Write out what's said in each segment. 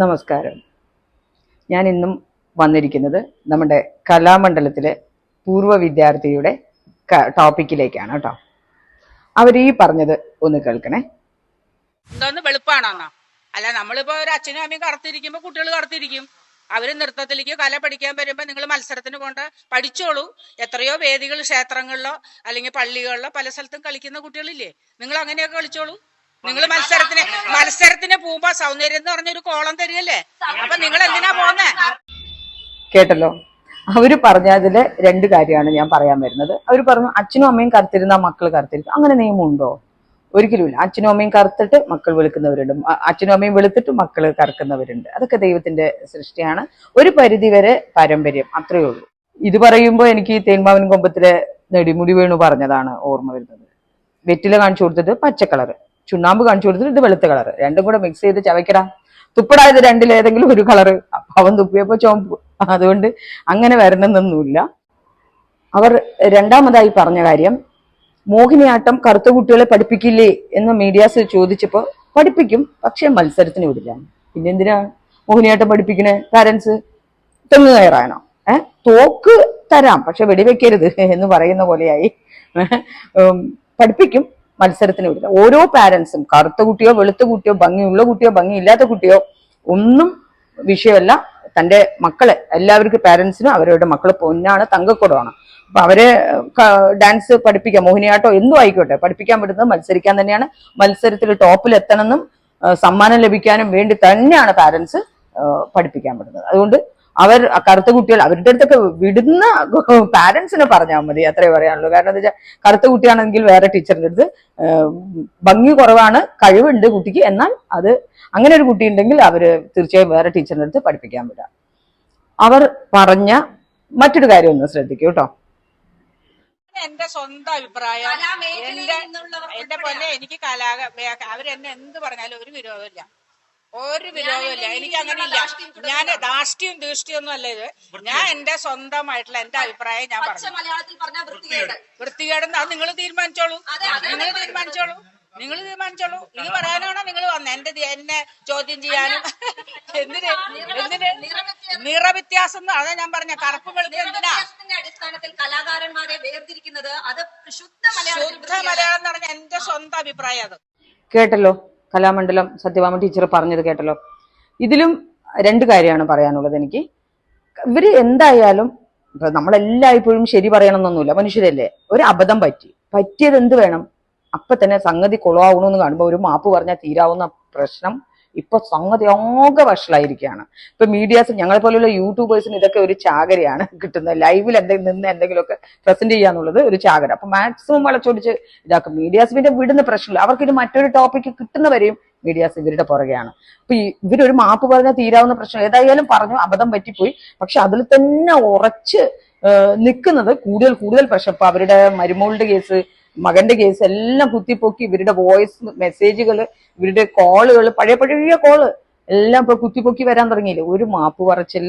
നമസ്കാരം. ഞാൻ ഇന്നും വന്നിരിക്കുന്നത് നമ്മുടെ കലാമണ്ഡലത്തിലെ പൂർവ വിദ്യാർത്ഥിയുടെ ടോപ്പിക്കിലേക്കാണ് കേട്ടോ. അവർ ഈ പറഞ്ഞത് ഒന്ന് കേൾക്കണേ. എന്തോന്ന് വെളുപ്പാണോ അല്ല നമ്മളിപ്പോ ഒരു അച്ഛനും അമ്മയും കറുത്തിരിക്കുമ്പോ കുട്ടികൾ കറുത്തിരിക്കും. അവർ നൃത്തത്തിലേക്ക് കല പഠിക്കാൻ വരുമ്പോ നിങ്ങൾ മത്സരത്തിന് കൊണ്ട് പഠിച്ചോളൂ. എത്രയോ വേദികൾ ക്ഷേത്രങ്ങളിലോ അല്ലെങ്കിൽ പള്ളികളിലോ പല സ്ഥലത്തും കളിക്കുന്ന കുട്ടികളില്ലേ? നിങ്ങൾ അങ്ങനെയൊക്കെ കളിച്ചോളൂ. നിങ്ങൾ മത്സരത്തിന് മത്സരത്തിന് പോകുമ്പോ സൗന്ദര്യം എന്ന് പറഞ്ഞൊരു കോളം നിങ്ങൾ എന്തിനാ കേട്ടല്ലോ. അവർ പറഞ്ഞതിൽ രണ്ട് കാര്യമാണ് ഞാൻ പറയാൻ വരുന്നത്. അവർ പറഞ്ഞു അച്ഛനും അമ്മയും കറുത്തിരുന്ന മക്കൾ കറുത്തിരിക്കും. അങ്ങനെ നിയമമുണ്ടോ? ഒരിക്കലുമില്ല അച്ഛനും അമ്മയും കറുത്തിട്ട് മക്കൾ വിളിക്കുന്നവരുണ്ട്. അച്ഛനും അമ്മയും വെളുത്തിട്ട് മക്കൾ കറക്കുന്നവരുണ്ട്. അതൊക്കെ ദൈവത്തിന്റെ സൃഷ്ടിയാണ്. ഒരു പരിധിവരെ പാരമ്പര്യം. അത്രയേ ഉള്ളൂ. ഇത് പറയുമ്പോൾ എനിക്ക് തേൻമാവൻ കൊമ്പത്തിലെ നെടിമുടി വേണു പറഞ്ഞതാണ് ഓർമ്മ വരുന്നത്. വെറ്റില കാണിച്ചു കൊടുത്തിട്ട് പച്ച കളർ ചുണ്ണാമ്പ് കാണിച്ചു കൊടുത്തിട്ട് ഇത് വെളുത്ത കളറ്. രണ്ടും കൂടെ മിക്സ് ചെയ്ത് ചവയ്ക്കടാ. തുപ്പടായത് രണ്ടിലേതെങ്കിലും ഒരു കളറ് അവൻ തുപ്പിയപ്പോ ചോമ്പ് അതുകൊണ്ട് അങ്ങനെ വരണമെന്നൊന്നുമില്ല. അവർ രണ്ടാമതായി പറഞ്ഞ കാര്യം മോഹിനിയാട്ടം കറുത്ത കുട്ടികളെ പഠിപ്പിക്കില്ലേ എന്ന് മീഡിയാസ് ചോദിച്ചപ്പോ പഠിപ്പിക്കും പക്ഷെ മത്സരത്തിന് വിടില്ല. പിന്നെ എന്തിനാ മോഹിനിയാട്ടം പഠിപ്പിക്കണേ? പാരൻസ് തെങ്ങ് കയറാനോ? ഏഹ് തോക്ക് തരാം പക്ഷെ വെടിവെക്കരുത് എന്ന് പറയുന്ന പോലെയായി. പഠിപ്പിക്കും. മത്സരത്തിന് വിടില്ല ഓരോ പാരന്റ്സും കറുത്ത കുട്ടിയോ വെളുത്ത കുട്ടിയോ ഭംഗിയുള്ള കുട്ടിയോ ഭംഗിയില്ലാത്ത കുട്ടിയോ ഒന്നും വിഷയമല്ല. തന്റെ മക്കളെ എല്ലാവർക്കും പാരന്റ്സിനും അവരുടെ മക്കൾ പൊന്നാണ് തങ്കക്കുടമാണ് അപ്പൊ അവരെ ഡാൻസ് പഠിപ്പിക്കാം മോഹിനിയാട്ടോ എന്തും ആയിക്കോട്ടെ പഠിപ്പിക്കാൻ പറ്റുന്നത് മത്സരിക്കാൻ തന്നെയാണ്. മത്സരത്തിൽ ടോപ്പിൽ എത്തണമെന്നും സമ്മാനം ലഭിക്കാനും വേണ്ടി തന്നെയാണ് പാരന്റ്സ് പഠിപ്പിക്കാൻ പറ്റുന്നത്. അതുകൊണ്ട് അവർ കറുത്ത കുട്ടികൾ അവരുടെ അടുത്തൊക്കെ വിടുന്ന പാരന്റ്സിനെ പറഞ്ഞാൽ മതി അത്രേ പറയാനുള്ളൂ. കാരണം എന്താ വെച്ചാൽ കറുത്ത കുട്ടിയാണെങ്കിൽ വേറെ ടീച്ചറിന്റെ അടുത്ത് ഭംഗി കുറവാണ് കഴിവുണ്ട് കുട്ടിക്ക് എന്നാൽ അത് അങ്ങനെ ഒരു കുട്ടി ഉണ്ടെങ്കിൽ അവർ തീർച്ചയായും വേറെ ടീച്ചറിന്റെ അടുത്ത് പഠിപ്പിക്കാൻ വിടാം. അവർ പറഞ്ഞ മറ്റൊരു കാര്യം ഒന്ന് ശ്രദ്ധിക്കൂ കേട്ടോ. എന്റെ സ്വന്തം അഭിപ്രായം എന്റെ എന്റെ പൊന്നെ എനിക്ക് കലാ അവരെന്നെ എന്ത് പറഞ്ഞാലും ഒരു വിരോധമില്ല. ഒരു വിരോധമില്ല. എനിക്ക് അങ്ങനെയില്ല. ഞാൻ ധാഷ്ട്യം ദീഷ്ട്യം ഒന്നും അല്ല ഇത്. ഞാൻ എന്റെ സ്വന്തമായിട്ടുള്ള എന്റെ അഭിപ്രായം ഞാൻ പറഞ്ഞു. മലയാളത്തിൽ പറഞ്ഞ വൃത്തികേട്. വൃത്തികേടെന്ന് അത് നിങ്ങൾ തീരുമാനിച്ചോളൂ. നിങ്ങൾ തീരുമാനിച്ചോളൂ. നിങ്ങൾ തീരുമാനിച്ചോളൂ. ഇത് പറയാനാണോ നിങ്ങൾ വന്നത് എന്റെ എന്നെ ചോദ്യം ചെയ്യാനും എന്തിന്? എന്തിന്? നിറവ്യത്യാസം അതാ ഞാൻ പറഞ്ഞ. കറുപ്പ് വെളുപ്പ് എന്തിനാ? അടിസ്ഥാനത്തിൽ കലാകാരന്മാരെ വേർതിരിക്കുന്നത് അത് ശുദ്ധ മലയാളം ശുദ്ധ മലയാളം എന്ന് പറഞ്ഞ എന്റെ സ്വന്തം അഭിപ്രായം അത്. കേട്ടല്ലോ? കലാമണ്ഡലം സത്യഭാമ ടീച്ചർ പറഞ്ഞത് കേട്ടല്ലോ. ഇതിലും രണ്ട് കാര്യമാണ് പറയാനുള്ളത് എനിക്ക്. ഇവർ എന്തായാലും ഇപ്പൊ നമ്മളെല്ലായ്പ്പോഴും ശരി പറയണമെന്നൊന്നുമില്ല മനുഷ്യരല്ലേ? ഒരു അബദ്ധം പറ്റി. പറ്റിയത് എന്ത് വേണം? അപ്പൊ തന്നെ സംഗതി കുളമാവണമെന്ന് കാണുമ്പോൾ ഒരു മാപ്പ് പറഞ്ഞാൽ തീരാവുന്ന പ്രശ്നം. ഇപ്പൊ സംഗതി ആകെ വഷളായിരിക്കുകയാണ്. ഇപ്പൊ മീഡിയാസ് ഞങ്ങളെ പോലെയുള്ള യൂട്യൂബേഴ്സിന് ഇതൊക്കെ ഒരു ചാകരയാണ് കിട്ടുന്നത്. ലൈവിൽ എന്തെങ്കിലും നിന്ന് എന്തെങ്കിലുമൊക്കെ പ്രസന്റ് ചെയ്യാന്നുള്ളത് ഒരു ചാകര. അപ്പൊ മാക്സിമം വളച്ചൊടിച്ച് ഇതാക്കും. മീഡിയാസ് പിന്നെ വിടുന്ന പ്രശ്നമില്ല. അവർക്ക് ഇത് മറ്റൊരു ടോപ്പിക്ക് കിട്ടുന്നവരെയും മീഡിയാസ് ഇവരുടെ പുറകെയാണ്. അപ്പൊ ഇവരൊരു മാപ്പ് പറഞ്ഞാൽ തീരാവുന്ന പ്രശ്നം. ഏതായാലും പറഞ്ഞു അബദ്ധം പറ്റിപ്പോയി. പക്ഷെ അതിൽ തന്നെ ഉറച്ച് നിൽക്കുന്നത് കൂടുതൽ കൂടുതൽ പ്രശ്നം. ഇപ്പൊ അവരുടെ മരുമോളുടെ കേസ് മകന്റെ കേസ് എല്ലാം കുത്തിപ്പൊക്കി ഇവരുടെ വോയിസ് മെസ്സേജുകൾ ഇവരുടെ കോളുകൾ പഴയ പഴയ കോൾ എല്ലാം ഇപ്പൊ കുത്തിപ്പൊക്കി വരാൻ തുടങ്ങിയില്ലേ? ഒരു മാപ്പ് പറച്ചിൽ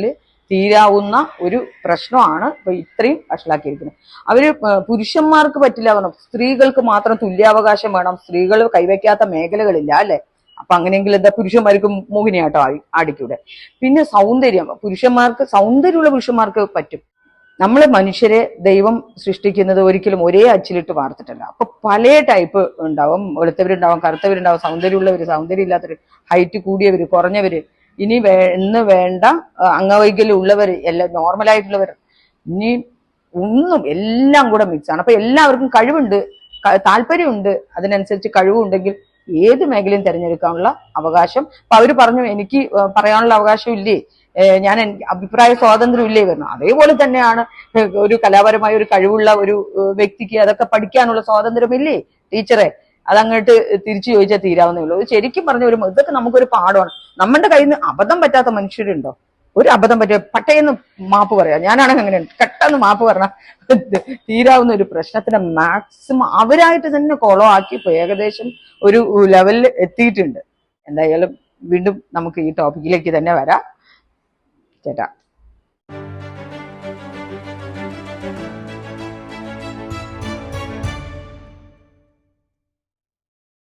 തീരാവുന്ന ഒരു പ്രശ്നമാണ് ഇപ്പൊ ഇത്രയും വഷളാക്കിയിരിക്കുന്നത്. അവർ പുരുഷന്മാർക്ക് പറ്റില്ല പറഞ്ഞു. സ്ത്രീകൾക്ക് മാത്രം തുല്യാവകാശം വേണം. സ്ത്രീകൾ കൈവയ്ക്കാത്ത മേഖലകളില്ല അല്ലെ? അപ്പൊ അങ്ങനെയെങ്കിൽ എന്താ പുരുഷന്മാർക്ക് മോഹിനിയാട്ടം ആടി ആടിക്കൂടെ? പിന്നെ സൗന്ദര്യം. പുരുഷന്മാർക്ക് സൗന്ദര്യമുള്ള പുരുഷന്മാർക്ക് പറ്റും. നമ്മൾ മനുഷ്യരെ ദൈവം സൃഷ്ടിക്കുന്നത് ഒരിക്കലും ഒരേ അച്ചിലിട്ട് വാർത്തിട്ടല്ല. അപ്പൊ പല ടൈപ്പ് ഉണ്ടാവും. വെളുത്തവരുണ്ടാവും കറുത്തവരുണ്ടാവും സൗന്ദര്യമുള്ളവര് സൗന്ദര്യം ഇല്ലാത്തവര് ഹൈറ്റ് കൂടിയവര് കുറഞ്ഞവര് ഇനി വേ ഇന്ന് വേണ്ട അംഗവൈകല്യം ഉള്ളവര് എല്ലാം നോർമൽ നോർമലായിട്ടുള്ളവർ ഇനി ഒന്നും എല്ലാം കൂടെ മിക്സ് ആണ്. അപ്പൊ എല്ലാവർക്കും കഴിവുണ്ട് താല്പര്യമുണ്ട് അതിനനുസരിച്ച് കഴിവുണ്ടെങ്കിൽ ഏത് മേഖലയും തിരഞ്ഞെടുക്കാനുള്ള അവകാശം. അപ്പൊ അവർ പറഞ്ഞു എനിക്ക് പറയാനുള്ള അവകാശം ഇല്ലേ? ഞാൻ അഭിപ്രായ സ്വാതന്ത്ര്യമില്ലേ വരുന്നു അതേപോലെ തന്നെയാണ് ഒരു കലാപരമായ ഒരു കഴിവുള്ള ഒരു വ്യക്തിക്ക് അതൊക്കെ പഠിക്കാനുള്ള സ്വാതന്ത്ര്യമില്ലേ? ടീച്ചറെ അതങ്ങോട്ട് തിരിച്ചു ചോദിച്ചാൽ തീരാവുന്നേ ഉള്ളൂ. ശരിക്കും പറഞ്ഞ ഒരു ഇതൊക്കെ നമുക്കൊരു പാഠമാണ്. നമ്മുടെ കയ്യിൽ നിന്ന് അബദ്ധം പറ്റാത്ത മനുഷ്യരുണ്ടോ? ഒരു അബദ്ധം പറ്റിയ പട്ടയെന്ന് മാപ്പ് പറയാം. ഞാനാണെങ്കിൽ അങ്ങനെ പെട്ടെന്ന് മാപ്പ് പറഞ്ഞ തീരാവുന്ന ഒരു പ്രശ്നത്തിന് മാക്സിമം അവരായിട്ട് തന്നെ കോളോ ആക്കി ഏകദേശം ഒരു ലെവലിൽ എത്തിയിട്ടുണ്ട്. എന്തായാലും വീണ്ടും നമുക്ക് ഈ ടോപ്പിക്കിലേക്ക് തന്നെ വരാം. it up.